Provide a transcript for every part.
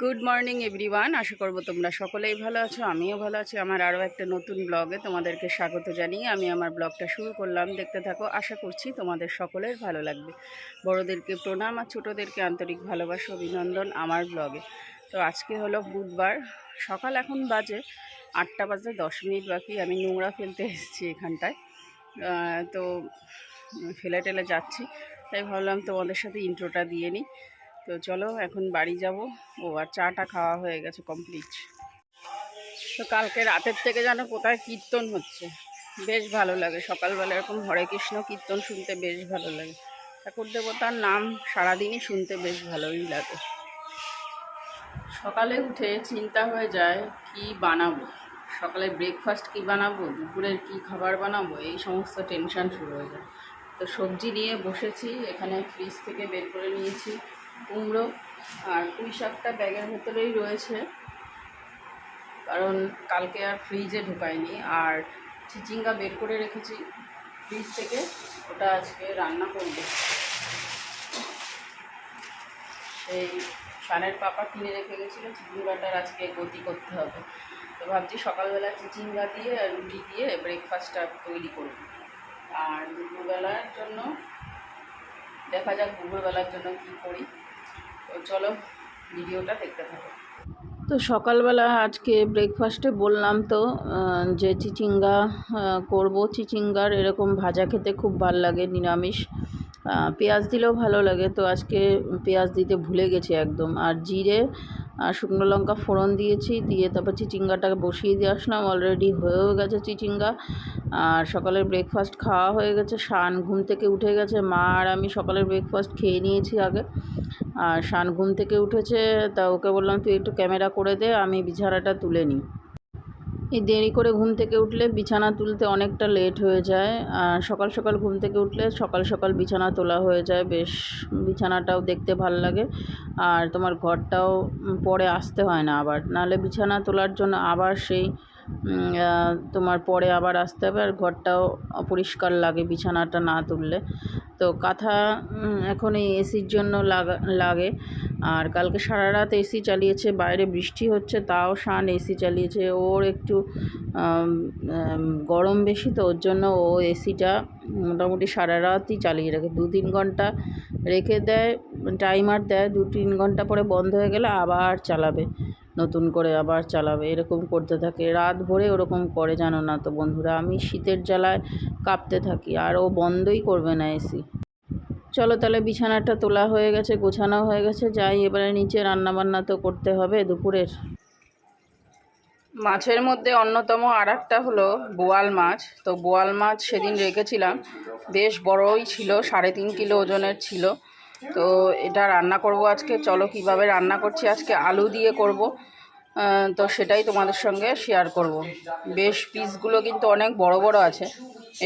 Good morning everyone আশা করব তোমরা সকলেই ভালো আছো, আমিও ভালো আছি। আমার আরও একটা নতুন ব্লগে তোমাদেরকে স্বাগত জানিয়ে আমি আমার ব্লগটা শুরু করলাম। দেখতে থাকো, আশা করছি তোমাদের সকলের ভালো লাগবে। বড়োদেরকে প্রণাম আর ছোটোদেরকে আন্তরিক ভালোবাসা, অভিনন্দন আমার ব্লগে। তো আজকে হলো বুধবার, সকাল এখন বাজে আটটা বাজে দশ মিনিট বাকি, আমি নোংরা ফেলতে এসেছি এখানটায়। তো ফেলে টেলে যাচ্ছি, তাই ভাবলাম তোমাদের সাথে ইন্ট্রোটা দিয়ে নিই। তো চলো এখন বাড়ি যাব। ও আর চাটা খাওয়া হয়ে গেছে কমপ্লিট তো কালকে রাতের থেকে যেন কোথায় কীর্তন হচ্ছে। বেশ ভালো লাগে। সকালবেলা এরকম হরে কৃষ্ণ কীর্তন শুনতে বেশ ভালো লাগে। ঠাকুর দেবতার নাম সারাদিনই শুনতে বেশ ভালোই লাগে। সকালে উঠে চিন্তা হয়ে যায়, কি বানাবো? সকালে ব্রেকফাস্ট কি বানাবো? দুপুরের কি খাবার বানাবো? এই সমস্ত টেনশন শুরু হয়ে যায়। তো সবজি নিয়ে বসেছি, এখানে ফ্রিজ থেকে বের করে নিয়েছি। কুমড়ো আর পুঁই শাকটা ব্যাগের ভেতরেই রয়েছে। কারণ কালকে আর ফ্রিজে ঢুকাইনি আর চিচিঙ্গা বের করে রেখেছি ফ্রিজ থেকে। ওটা আজকে রান্না করব। সেই সানের পাপা কিনে রেখে গেছিল। চিচিঙ্গাটার আজকে গতি করতে হবে। তো ভাবছি সকালবেলা চিচিঙ্গা দিয়ে আর রুটি দিয়ে ব্রেকফাস্টটা তৈরি করব। আর দুপুরবেলার জন্য দেখা যাক দুপুরবেলার জন্য কি করি। তো চলো ভিডিওটা দেখতে থাকো। তো সকালবেলা আজকে ব্রেকফাস্টে বললাম তো যে চিচিঙ্গা করব। চিচিঙ্গার এরকম ভাজা খেতে খুব ভালো লাগে, নিরামিষ। পেঁয়াজ দিলেও ভালো লাগে। তো আজকে পেঁয়াজ দিতে ভুলে গেছি একদম। আর জিরে আর শুকনো লঙ্কা ফোড়ন দিয়েছি, দিয়ে তারপর চিচিঙ্গাটাকে বসিয়ে দিয়ে আসলাম। অলরেডি হয়েও গেছে চিচিঙ্গা। আর সকালের ব্রেকফাস্ট খাওয়া হয়ে গেছে শান ঘুম থেকে উঠে গেছে। মা আর আমি সকালের ব্রেকফাস্ট খেয়ে নিয়েছি আগে। আর শান ঘুম থেকে উঠেছে, তা ওকে বললাম, তুই একটু ক্যামেরা করে দে, আমি বিছানাটা তুলে নিই। এই দেরি করে ঘুম থেকে উঠলে বিছানা তুলতে অনেকটা লেট হয়ে যায়। আর সকাল সকাল ঘুম থেকে উঠলে সকাল সকাল বিছানা তোলা হয়ে যায়, বেশ বিছানাটাও দেখতে ভালো লাগে। আর তোমার ঘরটাও পরে আসতে হয় না আবার, নাহলে বিছানা তোলার জন্য আবার সেই তোমার পরে আবার আসতে হবে আর ঘরটাও অপরিষ্কার লাগে, বিছানাটা না তুললে। তো কাঁথা এখন এই এসির জন্য লাগা, লাগে। আর কালকে সারা রাত এসি চালিয়েছে, বাইরে বৃষ্টি হচ্ছে, তাও শান এসি চালিয়েছে। ওর একটু গরম বেশি, তো ওর জন্য ও এসিটা মোটামুটি সারা রাতই চালিয়ে রাখে দু তিন ঘণ্টা রেখে দেয়, টাইমার দেয় দু তিন ঘণ্টা পরে বন্ধ হয়ে গেলে আবার চালাবে। নতুন করে আবার চালাবে, এরকম করতে থাকে। রাত ভরে ওরকম করে, জানো না তো বন্ধুরা? আমি শীতের জ্বালায় কাঁপতে থাকি, আর ও বন্ধই করবে না এসি। চলো তাহলে বিছানাটা তোলা হয়ে গেছে, গোছানো হয়ে গেছে, যাই, এবারে নিচে রান্নাবান্না তো করতে হবে দুপুরের। মাছের মধ্যে অন্যতম আর একটা হলো বোয়াল মাছ। তো বোয়াল মাছ সেদিন রেখেছিলাম, বেশ বড়ই ছিল, সাড়ে তিন কিলো ওজনের ছিল। তো এটা রান্না করব আজকে। চলো কীভাবে রান্না করছি আজকে? আলু দিয়ে করব। তো সেটাই তোমাদের সঙ্গে শেয়ার করব। বেশ পিসগুলো কিন্তু অনেক বড় বড় আছে।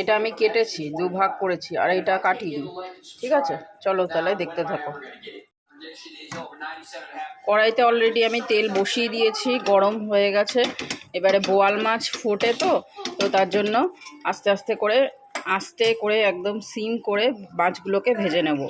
এটা আমি কেটেছি দু ভাগ করেছি, আর এটা কাটিনি। ঠিক আছে? চলো তাহলে দেখতে থাকো। কড়াইতে অলরেডি আমি তেল বসিয়ে দিয়েছি, গরম হয়ে গেছে। এবারে বোয়াল মাছ ফোটে তো তো তার জন্য আস্তে আস্তে করে আস্তে করে একদম সিম করে মাছগুলোকে ভেজে নেব।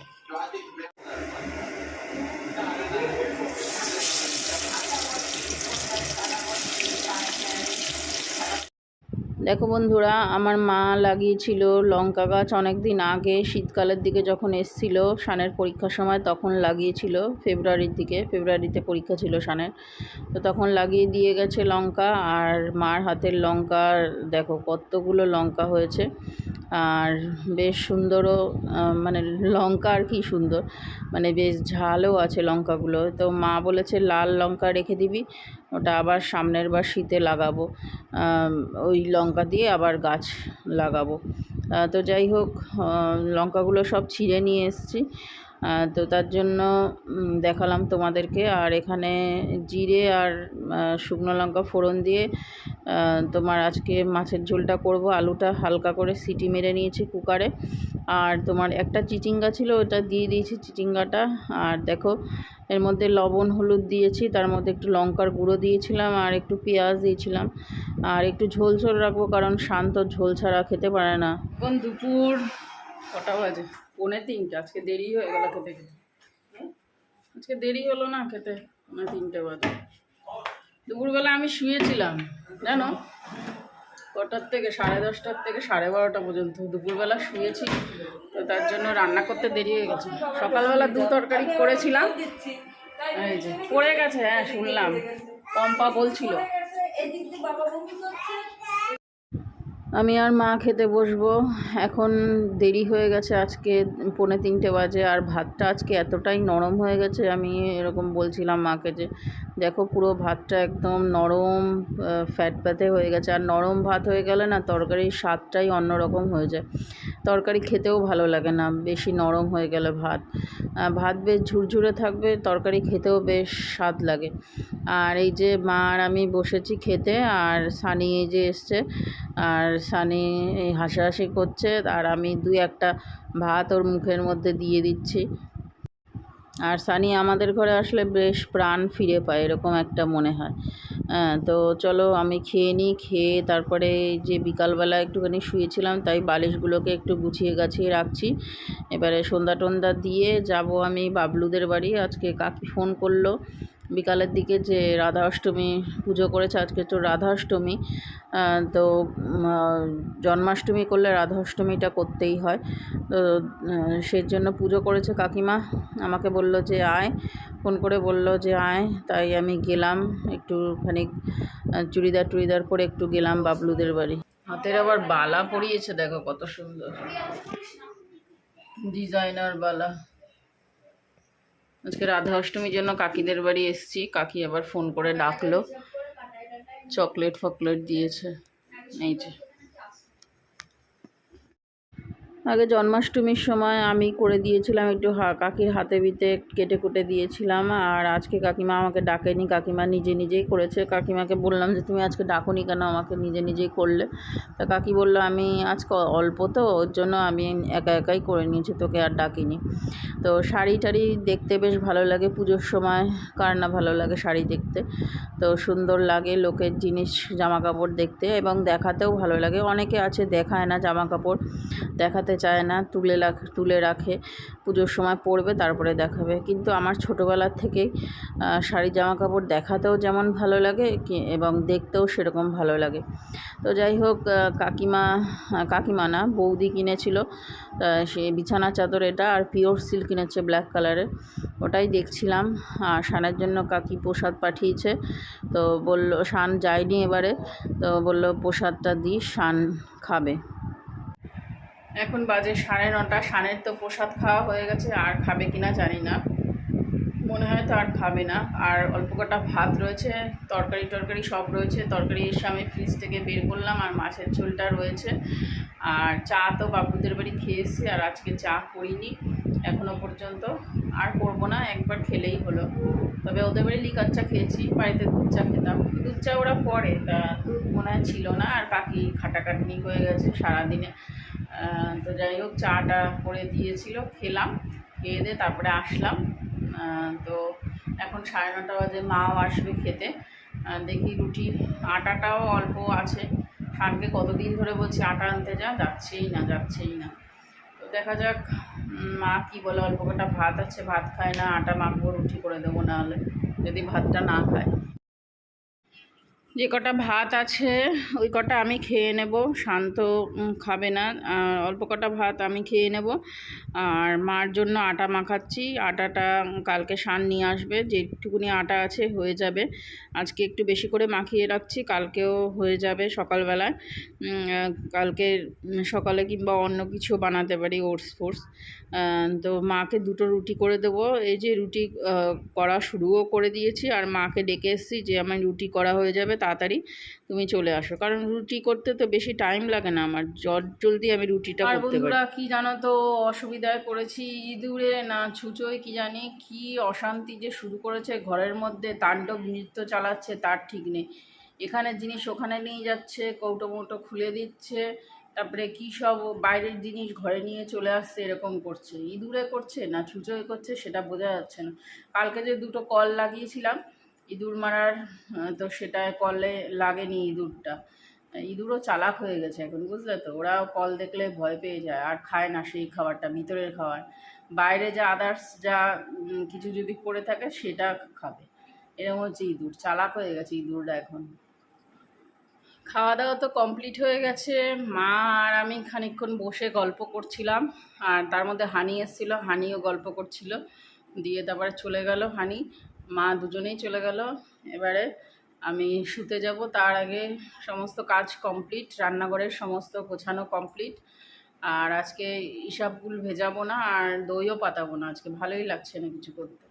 দেখো বন্ধুরা, আমার মা লাগিয়েছিল লঙ্কা গাছ অনেক দিন আগে, শীতকালের দিকে যখন এসছিল সানের পরীক্ষার সময় তখন লাগিয়েছিল, ফেব্রুয়ারির দিকে, ফেব্রুয়ারিতে পরীক্ষা ছিল সানের। তো তখন লাগিয়ে দিয়ে গেছে লঙ্কা, আর মার হাতের লঙ্কার, দেখো কতগুলো লঙ্কা হয়েছে। আর বেশ সুন্দরও মানে লঙ্কা আর কি সুন্দর। মানে বেশ ঝালও আছে লঙ্কাগুলো। তো মা বলেছে, লাল লঙ্কা রেখে দিবি, ওটা আবার সামনের বার শীতে লাগাবো। ওই লঙ্কা দিয়ে আবার গাছ লাগাবো। তো যাই হোক লঙ্কাগুলো সব ছিঁড়ে নিয়ে এসেছি। তো তার জন্য দেখালাম তোমাদেরকে। আর এখানে জিরে আর শুকনো লঙ্কা ফোড়ন দিয়ে তোমার আজকে মাছের ঝোলটা করব। আলুটা হালকা করে সিটি মেরে নিয়েছি কুকারে। আর তোমার একটা চিচিঙ্গা ছিল, ওটা দিয়ে দিয়েছি চিচিঙ্গাটা। আর দেখো, এর মধ্যে লবণ, হলুদ দিয়েছি। তার মধ্যে একটু লঙ্কার গুঁড়ো দিয়েছিলাম আর একটু পেঁয়াজ দিয়েছিলাম। আর একটু ঝোল ঝোল রাখব, কারণ শান্ত ঝোল ছাড়া খেতে পারে না। এখন দুপুর কটা বাজে? পৌনে তিনটে। আজকে দেরি হয়ে গেল খেতে খেতে। আজকে দেরি হলো না খেতে আমার তিনটে বাজে। দুপুরবেলা আমি শুয়েছিলাম, জানো? কটার থেকে, সাড়ে দশটার থেকে সাড়ে বারোটা পর্যন্ত দুপুরবেলা শুয়েছি, তো তার জন্য রান্না করতে দেরি হয়ে গেছে। সকালবেলা দু তরকারি করেছিলাম, এই যে, পড়ে গেছে হ্যাঁ শুনলাম। পম্পা বলছিল। আমি আর মা খেতে বসবো। এখন দেরি হয়ে গেছে আজকে, পৌনে তিনটে বাজে, আর ভাতটা আজকে এতটাই নরম হয়ে গেছে, আমি এরকম বলছিলাম মাকে যে, দেখো পুরো ভাতটা একদম নরম ফ্যাট প্যাতে হয়ে গেছে। আর নরম ভাত হয়ে গেলে না, তরকারির স্বাদটাই অন্যরকম হয়ে যায়। তরকারি খেতেও ভালো লাগে না, বেশি নরম হয়ে গেলে ভাত। ভাত বেশ ঝুরঝুরে থাকবে, তরকারি খেতেও বেশ স্বাদ লাগে। আর এই যে মা আর আমি বসেছি খেতে, আর সানি এই যে এসছে, আর সানি হাসাহাসি করছে আর আমি দুই একটা ভাত ওর মুখের মধ্যে দিয়ে দিচ্ছি। আর সানি আমাদের ঘরে আসলে বেশ প্রাণ ফিরে পায়, এরকম একটা মনে হয়। হ্যাঁ তো চলো আমি খেয়ে নিই, খেয়ে তারপরে যে বিকালবেলা একটুখানি শুয়েছিলাম, তাই বালিশগুলোকে একটু গুছিয়ে গাছিয়ে রাখছি। এবারে সন্ধ্যা টন্ধা দিয়ে যাব আমি বাবলুদের বাড়ি, আজকে কাকি ফোন করল। বিকালের দিকে যে রাধা অষ্টমী পুজো করেছে, আজকে তো রাধা অষ্টমী তো জন্মাষ্টমী করলে রাধা অষ্টমীটা করতেই হয়। তো সেই জন্য পুজো করেছে কাকিমা। আমাকে বলল যে, আয়। ফোন করে বলল যে, আয়। তাই আমি গেলাম একটুখানি চুড়িদার টুড়িদার পরে একটু গেলাম বাবলুদের বাড়ি। হাতের আবার বালা পরিয়েছে, দেখো কত সুন্দর। ডিজাইনার বালা। আজকে রাধা অষ্টমীর জন্য কাকিদের বাড়ি এসেছি। কাকি আবার ফোন করে ডাকলো। চকলেট ফকলেট দিয়েছে। এই যে। আগে জন্মাষ্টমীর সময় আমি করে দিয়েছিলাম একটু হা, কাকির হাতে বিতে কেটে কুটে দিয়েছিলাম। আর আজকে কাকিমা আমাকে ডাকেনি, কাকিমা নিজে নিজেই করেছে। কাকিমাকে বললাম যে, তুমি আজকে ডাকুনি কেন? আমাকে নিজে নিজেই করলে। তা কাকি বলল, আমি আজকে অল্প তো, ওর জন্য আমি একা একাই করে নিয়েছি, তোকে আর ডাকিনি। তো শাড়ি টাড়ি দেখতে বেশ ভালো লাগে পুজোর সময়, কার না ভালো লাগে শাড়ি দেখতে। তো সুন্দর লাগে লোকের জিনিস জামা কাপড় দেখতে এবং দেখাতেও ভালো লাগে। অনেকে আছে, দেখায় না জামা কাপড় দেখাতে চায় না, তুলে রাখ, তুলে রাখে, পুজোর সময় পরবে, তারপরে দেখাবে। কিন্তু আমার ছোটোবেলার থেকেই শাড়ি জামা কাপড় দেখাতেও যেমন ভালো লাগে এবং দেখতেও সেরকম ভালো লাগে। তো যাই হোক কাকিমা কাকিমা না, বৌদি কিনেছিল সে বিছানা চাদর এটা আর পিওর সিল্ক কিনেছে ব্ল্যাক কালারের। ওটাই দেখছিলাম, আর শানের জন্য কাকি প্রসাদ পাঠিয়েছে। তো বলল, শান যায়নি এবারে। তো বলল, প্রসাদটা দিই শান খাবে। এখন বাজে সাড়ে নটা শানের তো প্রসাদ খাওয়া হয়ে গেছে, আর খাবে কিনা জানি না। মনে হয় তো আর খাবে না। আর অল্প কটা ভাত রয়েছে, তরকারি টরকারি সব রয়েছে। তরকারি এসে আমি ফ্রিজ থেকে বের করলাম, আর মাছের ঝোলটা রয়েছে। আর চা তো বাবুদের বাড়ি খেয়ে এসেছি আর আজকে চা করিনি এখনও পর্যন্ত। আর করব না, একবার খেলেই হলো। তবে ওদের বাড়ি লিকার চা খেয়েছি, বাড়িতে দুধ চা খেতাম। দুধ চা ওরা পরে তা দুধ মনে হয় ছিল না, আর কাকি খাটাখাটনি হয়ে গেছে সারাদিনে। তো যাই হোক, চাটা করে দিয়েছিল, খেলাম, খেয়ে দিয়ে তারপরে আসলাম। তো এখন সাড়ে নটা বাজে, মাও আসবে খেতে। দেখি রুটি, আটাটাও অল্প আছে। শানকে কতদিন ধরে বলছি, আটা আনতে যা, যাচ্ছেই না যাচ্ছেই না। তো দেখা যাক মা কি বলে, অল্প কটা ভাত আছে, ভাত খায় না, আটা মাখবো, রুটি করে দেবো নাহলে, যদি ভাতটা না খায়। যে কটা ভাত আছে, ওই কটা আমি খেয়ে নেব, শান্ত খাবে না। অল্প কটা ভাত আমি খেয়ে নেব। আর মার জন্য আটা মাখাচ্ছি। আটাটা কালকে শান নিয়ে আসবে। যেটুকুনি আটা আছে হয়ে যাবে। আজকে একটু বেশি করে মাখিয়ে রাখছি। কালকেও হয়ে যাবে সকালবেলায়। কালকে সকালে কিংবা অন্য কিছু বানাতে পারি, ওটস ফোর্স তো মাকে দুটো রুটি করে দেবো। এই যে রুটি করা শুরুও করে দিয়েছি। আর মাকে ডেকে এসেছি যে আমার রুটি করা হয়ে যাবে। তাড়াতাড়ি তুমি চলে আসো। কারণ রুটি করতে তো বেশি টাইম লাগে না আমার। জট জলদি আমি রুটিটা করতে পারি। কি জানো তো? অসুবিধায় পড়েছি ইঁদুরে, না ছুঁচোয়, কি জানি কি অশান্তি যে শুরু করেছে ঘরের মধ্যে। তাণ্ডব নৃত্য চালাচ্ছে, তার ঠিক নেই। এখানে জিনিস ওখানে নিয়ে যাচ্ছে, কৌটো মৌটো খুলে দিচ্ছে। তারপরে কি সব বাইরের জিনিস ঘরে নিয়ে চলে আসছে, এরকম করছে। ইঁদুরে করছে, না ছুঁচোয় করছে, সেটা বোঝা যাচ্ছে না। কালকে যে দুটো কল লাগিয়েছিলাম ইঁদুর মারার তো সেটা কলে লাগেনি ইঁদুরটা। ইঁদুরও চালাক হয়ে গেছে এখন, বুঝলে তো? ওরাও কল দেখলে ভয় পেয়ে যায়, আর খায় না সেই খাবারটা, ভিতরের খাবার। বাইরে যা আদার্স যা কিছু যদি পড়ে থাকে সেটা খাবে। এরকম হচ্ছে ইঁদুর, চালাক হয়ে গেছে ইঁদুররা এখন। খাওয়া দাওয়া তো কমপ্লিট হয়ে গেছে। মা আর আমি খানিকক্ষণ বসে গল্প করছিলাম, আর তার মধ্যে হানি এসেছিল, হানিও গল্প করছিল। দিয়ে তারপরে চলে গেল হানি। মা দুজনেই চলে গেল। এবারে আমি শুতে যাব। তার আগে সমস্ত কাজ কমপ্লিট, রান্নাঘরের সমস্ত গোছানো কমপ্লিট। আর আজকে ইসাবগুল ভেজাবো না, আর দইও পাতাবো না। আজকে ভালোই লাগছে না কিছু করতে।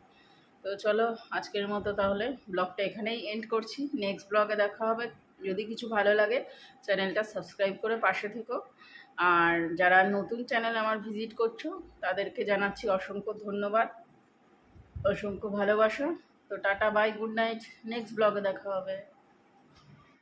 তো চলো, আজকের মতো তাহলে ব্লগটা এখানেই এন্ড করছি। নেক্সট ব্লগে দেখা হবে। যদি কিছু ভালো লাগে, চ্যানেলটা সাবস্ক্রাইব করে পাশে থেকো। আর যারা নতুন চ্যানেল আমার ভিজিট করছ, তাদেরকে জানাচ্ছি অসংখ্য ধন্যবাদ, অসংখ্য ভালোবাসা। তো tata bye good night next ব্লগে দেখা হবে।